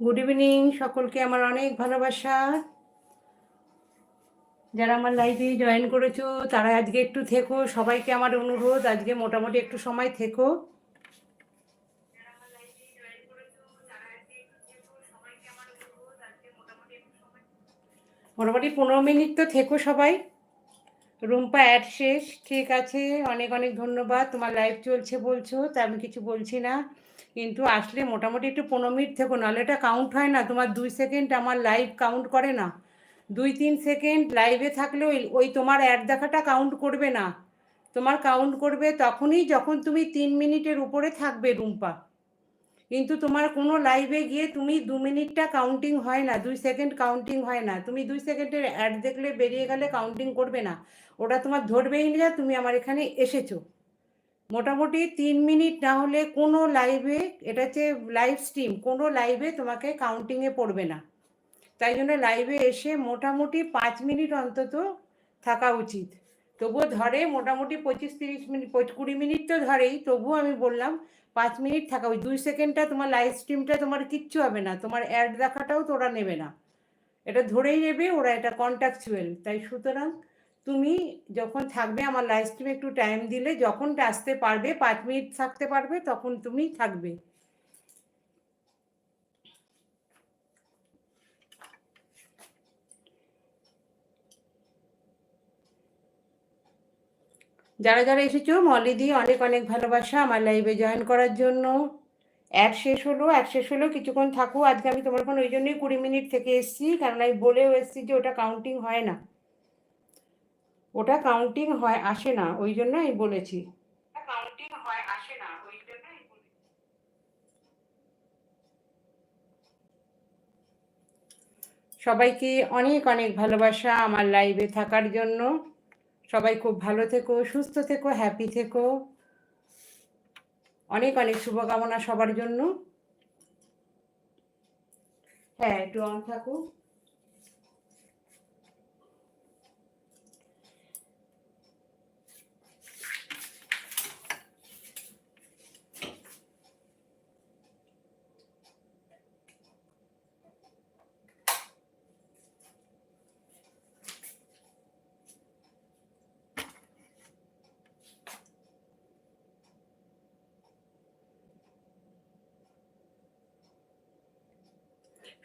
Good evening সকলকে আমার অনেক ভালোবাসা। যারা আমার লাইভে জয়েন করেছ, তারা আজকে একটু থেকো, সবাইকে আমার অনুরোধ, আজকে মোটামুটি একটু সময় থেকো। মোটামুটি পনেরো মিনিট তো থেকো সবাই। রুম্পা অ্যাড শেষ, ঠিক আছে, অনেক অনেক ধন্যবাদ, তোমার লাইভ চলছে বলছো, তা আমি কিছু বলছি না। কিন্তু আসলে মোটামুটি একটু পনেরো মিনিট থেকো, নাহলে এটা কাউন্ট হয় না। তোমার দুই সেকেন্ড আমার লাইভ কাউন্ট করে না। দুই, তিন সেকেন্ড লাইভে থাকলে ওই ওই তোমার অ্যাড দেখাটা কাউন্ট করবে না। তোমার কাউন্ট করবে তখনই যখন তুমি তিন মিনিটের উপরে থাকবে রুম্পা। কিন্তু তোমার কোনো লাইভে গিয়ে তুমি দু মিনিটটা কাউন্টিং হয় না, দুই সেকেন্ড কাউন্টিং হয় না। তুমি দুই সেকেন্ডের অ্যাড দেখলে বেরিয়ে গেলে কাউন্টিং করবে না। ওটা তোমার ধরবেই না, তুমি আমার এখানে এসেছ। মোটামুটি তিন মিনিট না হলে কোনো লাইভে এটা হচ্ছে লাইভ স্ট্রিম কোনো লাইভে তোমাকে কাউন্টিংয়ে পড়বে না। তাই জন্য লাইভে এসে মোটামুটি পাঁচ মিনিট অন্তত থাকা উচিত। তবুও ধরে মোটামুটি পঁচিশ তিরিশ মিনিট কুড়ি মিনিট তো ধরেই, তবুও আমি বললাম পাঁচ মিনিট থাকা ওই দুই সেকেন্ডটা তোমার লাইভ স্ট্রিমটা তোমার কিচ্ছু হবে না, তোমার অ্যাড দেখাটাও তো ওরা নেবে না। এটা ধরেই নেবে, ওরা এটা কন্ট্যাকচুয়াল তাই সুতরাং তুমি যখন থাকবে আমার লাইভ স্ট্রিমে একটু টাইম দিলে যখন আসতে পারবে, পাঁচ মিনিট থাকতে পারবে, তখন তুমি থাকবে। যারা যারা এসেছ মলিদি অনেক অনেক ভালোবাসা আমার লাইভে জয়েন করার জন্য। অ্যাড শেষ হলো অ্যাড শেষ হলো, কিছুক্ষণ থাকো। আজকে আমি তোমার ওই জন্যই কুড়ি মিনিট থেকে এসেছি, কারণ আমি বলেও এসেছি যে ওটা কাউন্টিং হয় না। ওটা কাউন্টিং হয় আসে না ওই জন্য আমি বলেছি কাউন্টিং হয় আসে না ওই জন্য সবাইকে অনেক অনেক ভালোবাসা আমার লাইভে থাকার জন্য। সবাই খুব ভালো থেকো সুস্থ থেকো হ্যাপি থেকো। অনেক অনেক শুভকামনা সবার জন্য। হ্যাঁ একটু অন থাকুক।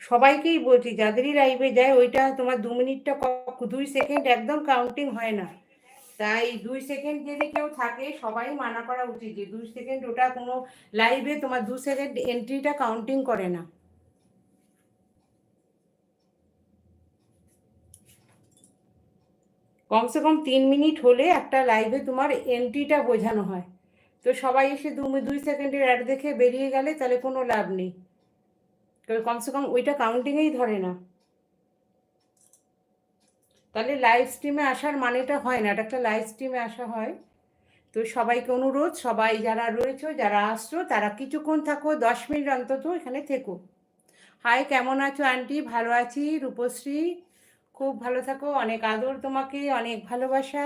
সবাইকেই বলছি, যাদেরই লাইভে যায়, ওইটা তোমার দু মিনিটটা দুই সেকেন্ড একদম কাউন্টিং হয় না। তাই দুই সেকেন্ড যদি কেউ থাকে, সবাই মানা করা উচিত যে দুই সেকেন্ড ওটা কোনো লাইভে তোমার দু সেকেন্ড এন্ট্রিটা কাউন্টিং করে না। কমসে কম তিন মিনিট হলে একটা লাইভে তোমার এন্ট্রিটা বোঝানো হয়। তো সবাই এসে দু, দুই সেকেন্ডের অ্যাড দেখে বেরিয়ে গেলে তাহলে কোনো লাভ নেই। কমসে কম ওইটা কাউন্টিংয়েই ধরে না। তাহলে লাইভ স্ট্রিমে আসার মানেটা হয় না এটা একটা লাইভ স্ট্রিমে আসা হয়। তো সবাইকে অনুরোধ, সবাই যারা রয়েছে, যারা আসছো, তারা কিছুক্ষণ থাকো, দশ মিনিট অন্তত এখানে থেকো। হাই কেমন আছো আন্টি ভালো আছি? রূপশ্রী? খুব ভালো থাকো। অনেক আদর তোমাকে, অনেক ভালোবাসা।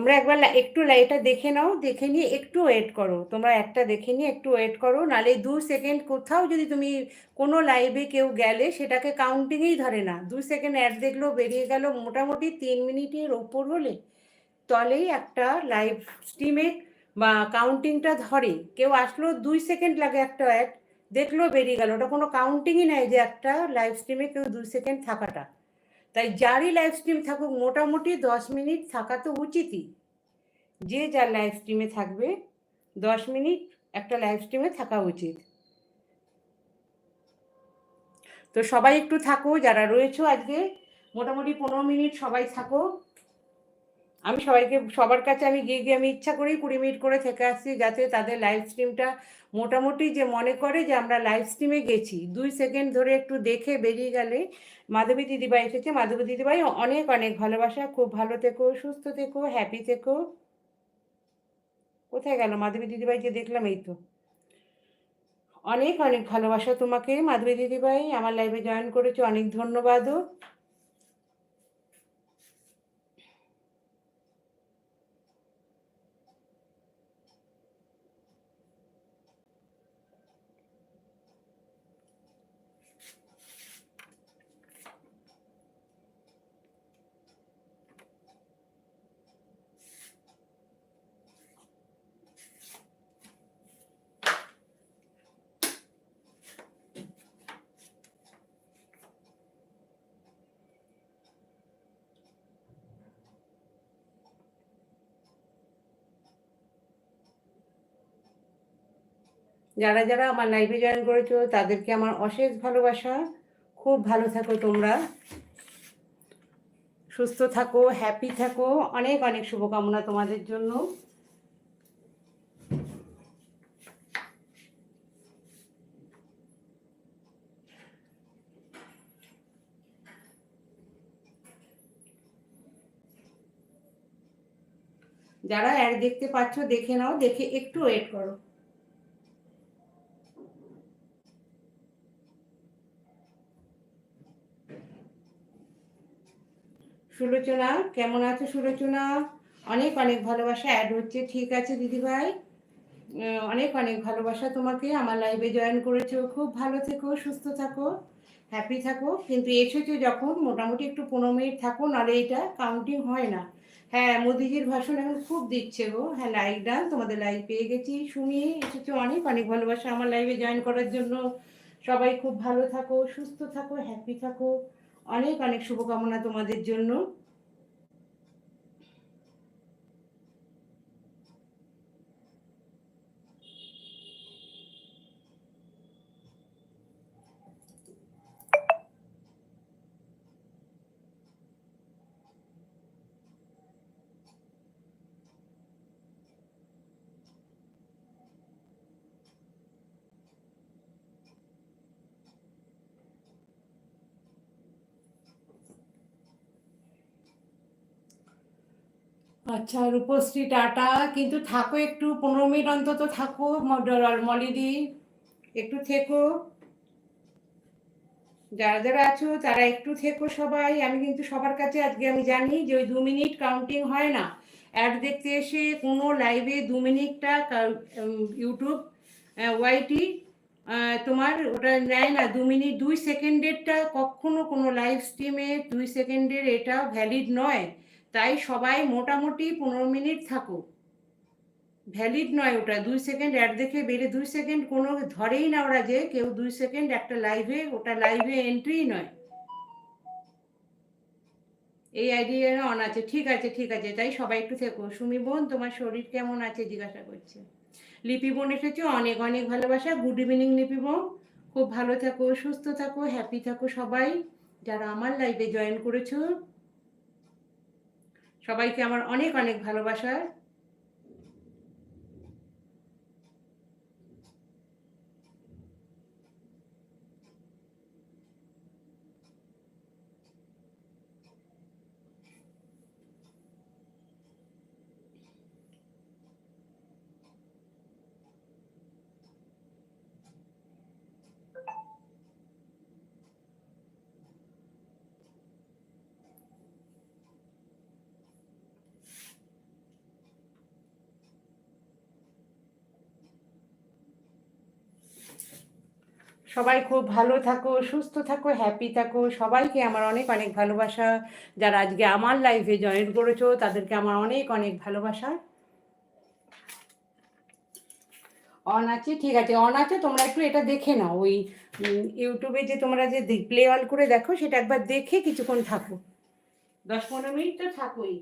তোমরা একবার একটু এটা দেখে নাও, দেখে নিয়ে একটু ওয়েট করো। তোমরা একটা দেখে নিয়ে একটু ওয়েট করো নালে দু সেকেন্ড কোথাও যদি তুমি কোনো লাইভে কেউ গেলে সেটাকে কাউন্টিংয়েই ধরে না। দু সেকেন্ড অ্যাড দেখল বেরিয়ে গেল, মোটামুটি তিন মিনিটের ওপর হলে তলেই একটা লাইভ স্ট্রিমে বা কাউন্টিংটা ধরে। কেউ আসলো, দুই সেকেন্ড লাগে একটা অ্যাড দেখল বেরিয়ে গেল। ওটা কোনো কাউন্টিংই নাই যে একটা লাইভ স্ট্রিমে কেউ দুই সেকেন্ড থাকাটা। তাই যারই লাইভ স্ট্রিম থাকুক, মোটামুটি দশ মিনিট থাকা তো উচিতই। যে যার লাইভ স্ট্রিমে থাকবে, দশ মিনিট একটা লাইভ স্ট্রিমে থাকা উচিত। তো সবাই একটু থাকো, যারা রয়েছো আজকে, মোটামুটি পনেরো মিনিট সবাই থাকো। আমি সবাইকে, সবার কাছে আমি গিয়ে গিয়ে আমি ইচ্ছা করেই কুড়ি মিনিট করে থেকে আসছি যাতে তাদের লাইভ স্ট্রিমটা মোটামুটি যে মনে করে যে আমরা লাইভ স্ট্রিমে গেছি। দুই সেকেন্ড ধরে একটু দেখে বেরিয়ে গেলে মাধবী দিদিভাই এসেছে। মাধবী দিদিভাই, অনেক অনেক ভালোবাসা। খুব ভালো থেকো, সুস্থ থেকো হ্যাপি থেকো। কোথায় গেল মাধবী দিদিভাই? যে দেখলাম এই তো। অনেক অনেক ভালোবাসা তোমাকে। মাধবী দিদিভাই, আমার লাইভে জয়েন করেছ, অনেক ধন্যবাদও। যারা যারা আমার লাইভে জয়েন করেছ, তাদেরকে আমার অশেষ ভালোবাসা। খুব ভালো থাকো তোমরা। সুস্থ থাকো হ্যাপি থাকো। অনেক অনেক শুভকামনা তোমাদের জন্য। যারা অ্যাড দেখতে পাচ্ছ, দেখে নাও, দেখে একটু ওয়েট করো। সুলোচনা, কেমন আছো সুলোচনা? অনেক অনেক ভালোবাসা অ্যাড হচ্ছে। ঠিক আছে, দিদিভাই? অনেক অনেক ভালোবাসা তোমাকে। আমার লাইভে জয়েন করেছ। খুব ভালো থেকো, সুস্থ থাকো হ্যাপি থাকো। কিন্তু এসেছ যখন, মোটামুটি একটু পনেরো মিনিট থাকো, নাহলে এটা কাউন্টিং হয় না। হ্যাঁ মোদিজির ভাষণ এখন খুব দিচ্ছে গো। হ্যাঁ লাইভ ডান তোমাদের লাইভ পেয়ে গেছি। শুনি, এসেছ অনেক অনেক ভালোবাসা আমার লাইভে জয়েন করার জন্য। সবাই খুব ভালো থাকো, সুস্থ থাকো হ্যাপি থাকো। অনেক অনেক শুভকামনা তোমাদের জন্য। আচ্ছা রূপশ্রী টাটা, কিন্তু থাকো একটু, পনেরো মিনিট অন্তত থাকো মলিদি একটু থেকো। যারা যারা আছো, তারা একটু থেকো সবাই, আমি কিন্তু সবার কাছে আজকে আমি জানি যে ওই দু মিনিট কাউন্টিং হয় না। অ্যাড দেখতে এসে কোনো লাইভে দু মিনিটটা ইউটিউব ওয়াইটি তোমার ওটা নেয় না, দু মিনিট, দুই সেকেন্ডেরটা কখনো কোনো লাইভ স্ট্রিমে দুই সেকেন্ডের এটা ভ্যালিড নয়। তাই সবাই মোটামুটি পনেরো মিনিট থাকো ভ্যালিড নয় ওটা, দুই সেকেন্ড অ্যাড দেখে বেড়ে দুই সেকেন্ড, কোনো ধরেই না ওরা যে কেউ দুই সেকেন্ড একটা লাইভে, ওটা লাইভে এন্ট্রি নয়। এই আইডিয়া অন আছে, ঠিক আছে ঠিক আছে, তাই সবাই একটু থেকো। সুমি বোন, তোমার শরীর কেমন আছে? জিজ্ঞাসা করছে। লিপি বোন এসেছ, অনেক অনেক ভালোবাসা। গুড ইভিনিং, লিপি বোন। খুব ভালো থাকো, সুস্থ থাকো, হ্যাপি থাকো সবাই। যারা আমার লাইভে জয়েন করেছ সবাইকে আমার অনেক অনেক ভালোবাসা। সবাই খুব ভালো থাকো, সুস্থ থাকো হ্যাপি থাকো। সবাইকে আমার অনেক অনেক ভালোবাসা। যারা আজকে আমার লাইফে জয়েন করেছ, তাদেরকে আমার অনেক অনেক ভালোবাসা। অন আছে? ঠিক আছে অন আছে। তোমরা একটু এটা দেখে নাও। ওই ইউটিউবে যে তোমরা যে প্লে অল করে দেখো, সেটা একবার দেখে কিছুক্ষণ থাকো। দশ পনেরো মিনিট তো থাকোই।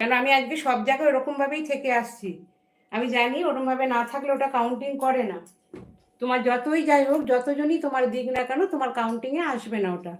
কেন আমি আজকে সব জায়গায় ওরকমভাবেই থেকে আসছি। আমি জানি ওরমভাবে না থাকলে ওটা কাউন্টিং করে না। তোমার যতই যাই হোক, যতজনই তোমার দিক না কেন, তোমার কাউন্টিংয়ে আসবে না ওটা।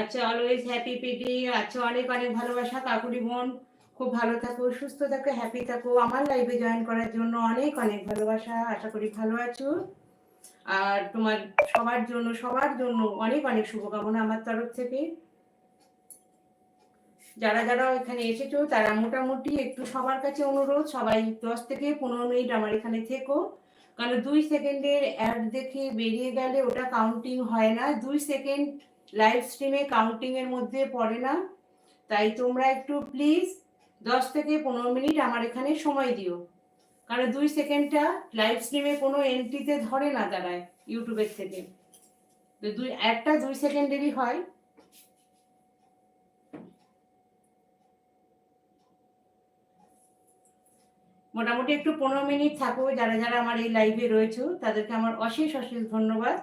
আচ্ছা অলওয়েজ হ্যাপি পিটি আচ্ছা অনেক অনেক ভালোবাসা কাকুরি বোন। খুব ভালো থাকো, সুস্থ থাকো হ্যাপি থাকো। আমার লাইভে জয়েন করার জন্য অনেক অনেক ভালোবাসা, আশা করি ভালো আছো। আর তোমার সবার জন্য সবার জন্য অনেক অনেক শুভকামনা আমার তরফ থেকে। যারা যারা এখানে এসেছ, তারা মোটামুটি একটু সবার কাছে অনুরোধ, সবাই দশ থেকে পনেরো মিনিট আমার এখানে থেকো। কারণ দুই সেকেন্ডের অ্যাড দেখে বেরিয়ে গেলে ওটা কাউন্টিং হয় না। দুই সেকেন্ড লাইভ স্ট্রিমে কাউন্টিং এর মধ্যে পড়ে না। তাই তোমরা একটু প্লিজ দশ থেকে পনেরো মিনিট আমার এখানে সময় দিও। কারণ দুই সেকেন্ডটা লাইভ স্ট্রিমে কোনো এন্ট্রিতে ধরে না দাঁড়ায় ইউটিউবের থেকে। তো দুই, একটা দুই সেকেন্ডেরই হয়। মোটামুটি একটু পনেরো মিনিট থাকো, যারা যারা আমার এই লাইভে রয়েছে, তাদেরকে আমার অশেষ অশেষ ধন্যবাদ।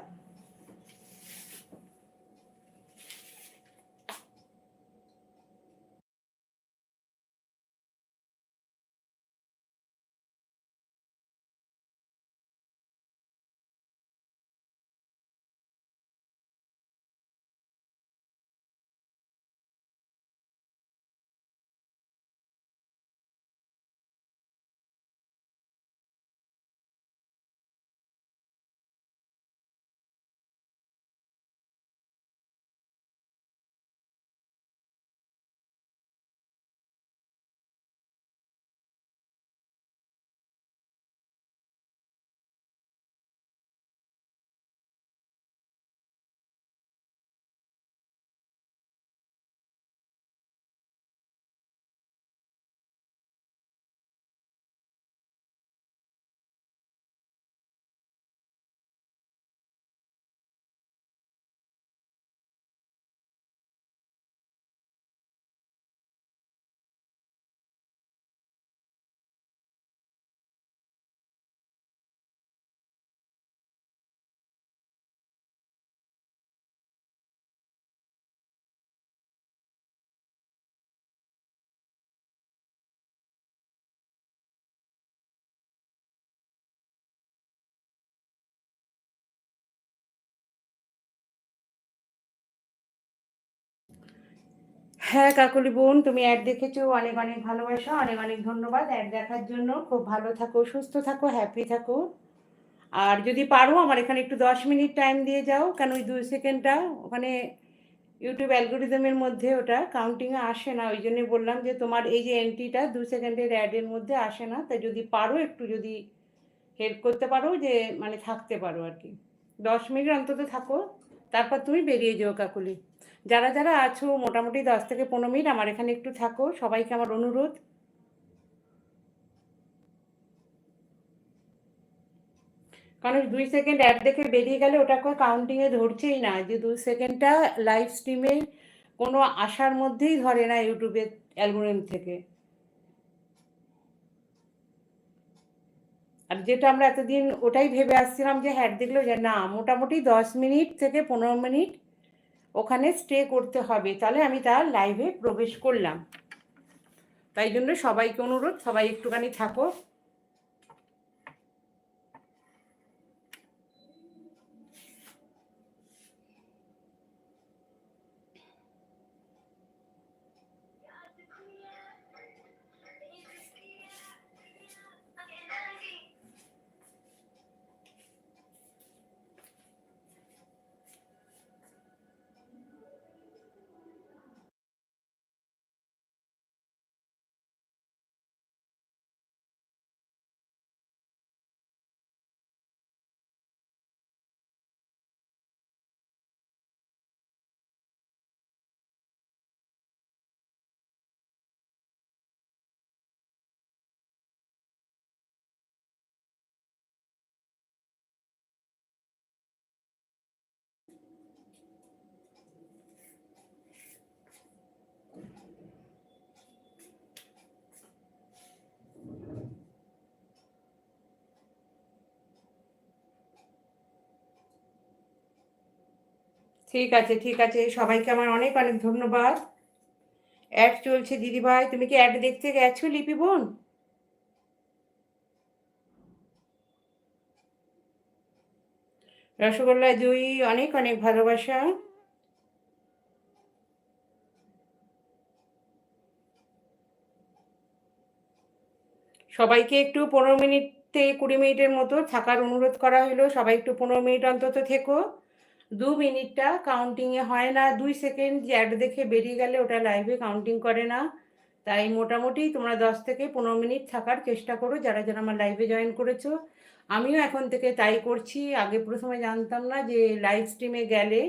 হ্যাঁ কাকলি বোন, তুমি অ্যাড দেখেছ, অনেক অনেক ভালোবাসা, অনেক অনেক ধন্যবাদ। অ্যাড দেখার জন্য খুব ভালো থাকো, সুস্থ থাকো হ্যাপি থাকো। আর যদি পারো, আমার এখানে একটু দশ মিনিট টাইম দিয়ে যাও কেন ওই দুই সেকেন্ডটা ওখানে ইউটিউব অ্যালগোরিদমের মধ্যে ওটা কাউন্টিংয়ে আসে না, ওই জন্যই বললাম যে তোমার এই যে এন্ট্রিটা দু সেকেন্ডের অ্যাডের মধ্যে আসে না, তাই যদি পারো, একটু যদি হেল্প করতে পারো, যে মানে থাকতে পারো আর কি। দশ মিনিট অন্তত থাকো, তারপর তুমি বেরিয়ে যেও কাকুলি। যারা যারা আছো, মোটামুটি দশ থেকে পনেরো মিনিট আমার এখানে একটু থাকো। সবাইকে আমার অনুরোধ। কারণ দুই সেকেন্ড অ্যাড দেখে বেরিয়ে গেলে ওটা ওটাকে কাউন্টিংয়ে ধরছেই না। যে দুই সেকেন্ডটা লাইভ স্ট্রিমে কোনো আশার মধ্যেই ধরে না ইউটিউবের অ্যালগোরিদম থেকে। আর যেটা আমরা এতদিন ওটাই ভেবে আসছিলাম যে হ্যাড দেখল যে না, মোটামুটি দশ মিনিট থেকে পনেরো মিনিট ওখানে স্টে করতে হবে। তাহলে আমি তার লাইভে প্রবেশ করলাম। তাই জন্য সবাইকে অনুরোধ, সবাই একটুখানি থাকো। ঠিক আছে ঠিক আছে। সবাইকে আমার অনেক অনেক ধন্যবাদ। অ্যাড চলছে, দিদিভাই। তুমি কি অ্যাড দেখতে গেছো, লিপি বোন? রসগোল্লা জয়ী অনেক অনেক ভালোবাসা। সবাইকে একটু পনেরো মিনিট থেকে কুড়ি মিনিটের মতো থাকার অনুরোধ করা হলো। সবাই একটু পনেরো মিনিট অন্তত থেকো। দু মিনিটটা কাউন্টিংয়ে হয় না, দুই সেকেন্ড অ্যাড দেখে বেরিয়ে গেলে ওটা লাইভে কাউন্টিং করে না। তাই মোটামুটি তোমরা দশ থেকে পনেরো মিনিট থাকার চেষ্টা করো, যারা যারা আমার লাইভে জয়েন করেছ। আমিও এখন থেকে তাই করছি, আগে প্রথমে জানতাম না যে লাইভ স্ট্রিমে গেলে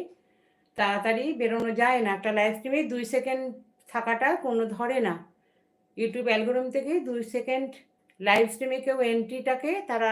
তাড়াতাড়ি বেরোনো যায় না। একটা লাইভ স্ট্রিমে দুই সেকেন্ড থাকাটা কোনো ধরে না। ইউটিউব অ্যালগোরিদম থেকে দুই সেকেন্ড লাইভ স্ট্রিমে কেউ এন্ট্রিটাকে তারা